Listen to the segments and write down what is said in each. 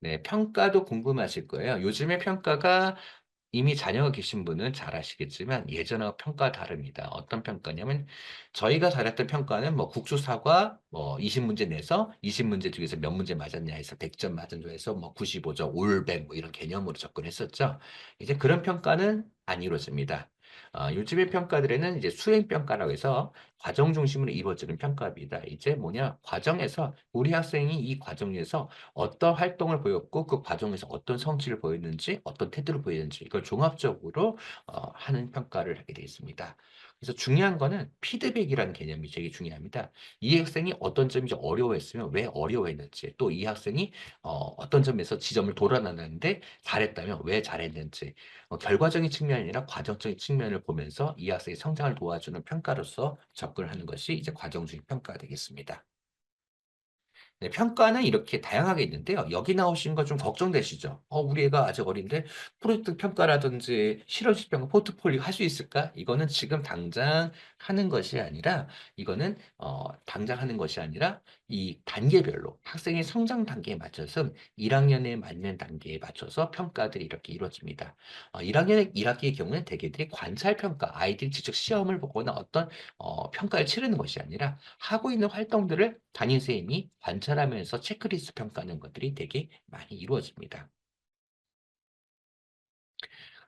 네, 평가도 궁금하실 거예요. 요즘에 평가가 이미 자녀가 계신 분은 잘 아시겠지만 예전하고 평가가 다릅니다. 어떤 평가냐면 저희가 잘했던 평가는 뭐 국수사과 뭐 20문제 내서 20문제 중에서 몇 문제 맞았냐 해서 100점 맞은 조에서 뭐 95점, 올백 뭐 이런 개념으로 접근했었죠. 이제 그런 평가는 안 이루어집니다. 어, 요즘의 평가들에는 이제 수행 평가라고 해서 과정 중심으로 이루어지는 평가입니다. 이제 뭐냐, 과정에서 우리 학생이 이 과정에서 어떤 활동을 보였고 그 과정에서 어떤 성취를 보였는지 어떤 태도를 보였는지 이걸 종합적으로 어, 하는 평가를 하게 되어 있습니다. 그래서 중요한 거는 피드백이라는 개념이 되게 중요합니다. 이 학생이 어떤 점이 어려워했으면 왜 어려워했는지 또 이 학생이 어, 떤 점에서 지점을 돌아놨는데 잘했다면 왜 잘했는지 어, 결과적인 측면이 아니라 과정적인 측면을 보면서 이 학생의 성장을 도와주는 평가로서 접근을 하는 것이 이제 과정주의 평가가 되겠습니다. 네, 평가는 이렇게 다양하게 있는데요. 여기 나오신 거 좀 걱정되시죠? 어, 우리 애가 아직 어린데 프로젝트 평가라든지 실험실 평가, 포트폴리오 할 수 있을까? 이거는 지금 당장 하는 것이 아니라 이거는 어, 당장 하는 것이 아니라 이 단계별로 학생의 성장 단계에 맞춰서 1학년에 맞는 단계에 맞춰서 평가들이 이렇게 이루어집니다. 어, 1학년 1학기의 경우는 대개들이 관찰 평가, 아이들이 직접 시험을 보거나 어떤 어, 평가를 치르는 것이 아니라 하고 있는 활동들을 담임 선생님이 관찰 하면서 체크리스트 평가하는 것들이 되게 많이 이루어집니다.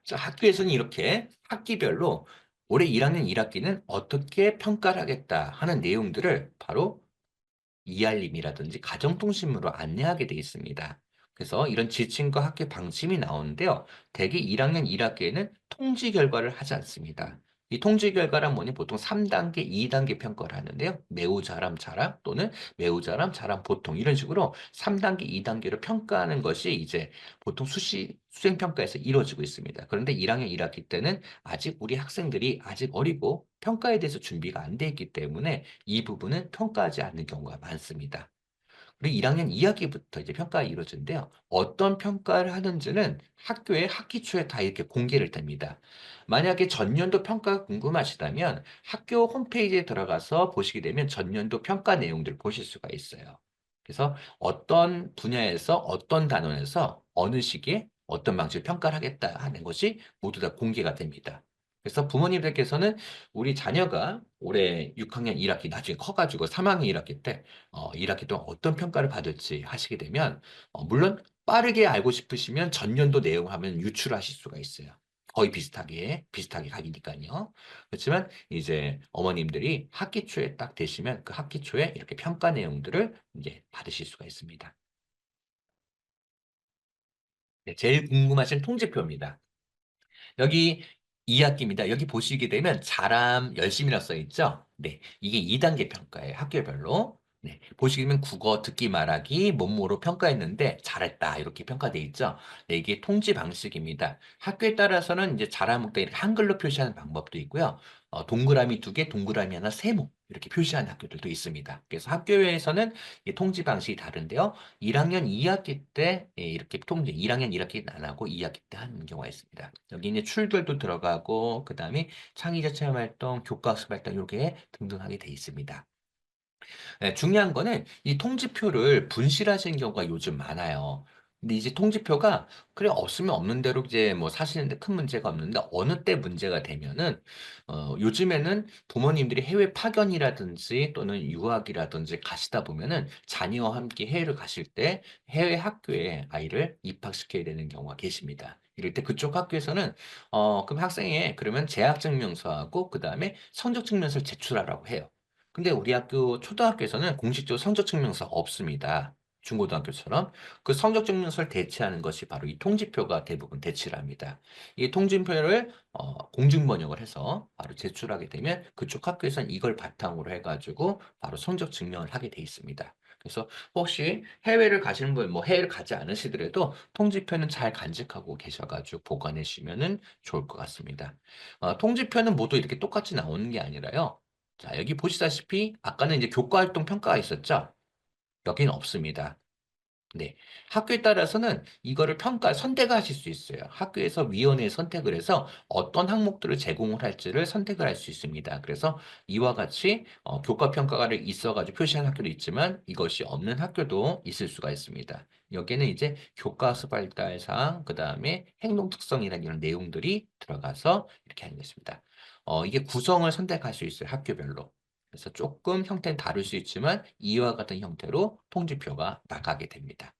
자, 학교에서는 이렇게 학기별로 올해 1학년 1학기는 어떻게 평가를 하겠다 하는 내용들을 바로 이알림이라든지 가정통신문으로 안내하게 되어 있습니다. 그래서 이런 지침과 학교 방침이 나오는데요. 대개 1학년 1학기에는 통지 결과를 하지 않습니다. 이 통지 결과란 뭐니 보통 3단계, 2단계 평가를 하는데요. 매우 잘함, 잘함 또는 매우 잘함, 잘함, 보통 이런 식으로 3단계, 2단계로 평가하는 것이 이제 보통 수시 수행 평가에서 이루어지고 있습니다. 그런데 1학년 1학기 때는 아직 우리 학생들이 아직 어리고 평가에 대해서 준비가 안 돼 있기 때문에 이 부분은 평가하지 않는 경우가 많습니다. 그리고 1학년 2학기부터 이제 평가가 이루어지는데요. 어떤 평가를 하는지는 학교의 학기 초에 다 이렇게 공개를 됩니다. 만약에 전년도 평가가 궁금하시다면 학교 홈페이지에 들어가서 보시게 되면 전년도 평가 내용들을 보실 수가 있어요. 그래서 어떤 분야에서 어떤 단원에서 어느 시기에 어떤 방식으로 평가를 하겠다 하는 것이 모두 다 공개가 됩니다. 그래서 부모님들께서는 우리 자녀가 올해 6학년 1학기 나중에 커가지고 3학년 1학기 때 어, 1학기 동안 어떤 평가를 받을지 하시게 되면 어, 물론 빠르게 알고 싶으시면 전년도 내용 하면 유출하실 수가 있어요. 거의 비슷하게 비슷하게 가기니까요. 그렇지만 이제 어머님들이 학기 초에 딱 되시면 그 학기 초에 이렇게 평가 내용들을 이제 받으실 수가 있습니다. 네, 제일 궁금하신 통지표입니다. 여기 2학기입니다. 여기 보시게 되면 잘함 열심히라 써 있죠? 네. 이게 2단계 평가예요. 학교별로. 네. 보시게 되면 국어, 듣기, 말하기, 몸모로 평가했는데 잘했다. 이렇게 평가되어 있죠? 네. 이게 통지 방식입니다. 학교에 따라서는 이제 잘함을 이렇게 한글로 표시하는 방법도 있고요. 어, 동그라미 두 개, 동그라미 하나, 세모. 이렇게 표시하는 학교들도 있습니다. 그래서 학교에서는 이 통지 방식이 다른데요. 1학년 2학기 때 예, 이렇게 통지, 1학년 1학기는 안 하고 2학기 때 하는 경우가 있습니다. 여기 이제 출결도 들어가고, 그 다음에 창의적 체험 활동, 교과학습 활동, 이렇게 등등 하게 돼 있습니다. 네, 중요한 거는 이 통지표를 분실하시는 경우가 요즘 많아요. 근데 이제 통지표가 그래 없으면 없는 대로 이제 뭐 사시는데 큰 문제가 없는데 어느 때 문제가 되면은 어 요즘에는 부모님들이 해외 파견이라든지 또는 유학이라든지 가시다 보면은 자녀와 함께 해외를 가실 때 해외 학교에 아이를 입학시켜야 되는 경우가 계십니다. 이럴 때 그쪽 학교에서는 어 그럼 학생의 그러면 재학 증명서하고 그다음에 성적 증명서를 제출하라고 해요. 근데 우리 학교 초등학교에서는 공식적으로 성적 증명서가 없습니다. 중고등학교처럼 그 성적 증명서를 대체하는 것이 바로 이 통지표가 대부분 대체를 합니다. 이 통지표를 어, 공증 번역을 해서 바로 제출하게 되면 그쪽 학교에서는 이걸 바탕으로 해가지고 바로 성적 증명을 하게 돼 있습니다. 그래서 혹시 해외를 가시는 분, 뭐 해외를 가지 않으시더라도 통지표는 잘 간직하고 계셔가지고 보관해 주시면은 좋을 것 같습니다. 어, 통지표는 모두 이렇게 똑같이 나오는 게 아니라요. 자, 여기 보시다시피 아까는 이제 교과 활동 평가가 있었죠? 여기는 없습니다. 네. 학교에 따라서는 이거를 평가 선택을 하실 수 있어요. 학교에서 위원회에 선택을 해서 어떤 항목들을 제공을 할지를 선택을 할 수 있습니다. 그래서 이와 같이 어 교과 평가가 있어 가지고 표시한 학교도 있지만 이것이 없는 학교도 있을 수가 있습니다. 여기에는 이제 교과서 발달 사항 그 다음에 행동 특성이라는 이런 내용들이 들어가서 이렇게 하는 것입니다. 어 이게 구성을 선택할 수 있어요, 학교별로. 그래서 조금 형태는 다를 수 있지만 이와 같은 형태로 통지표가 나가게 됩니다.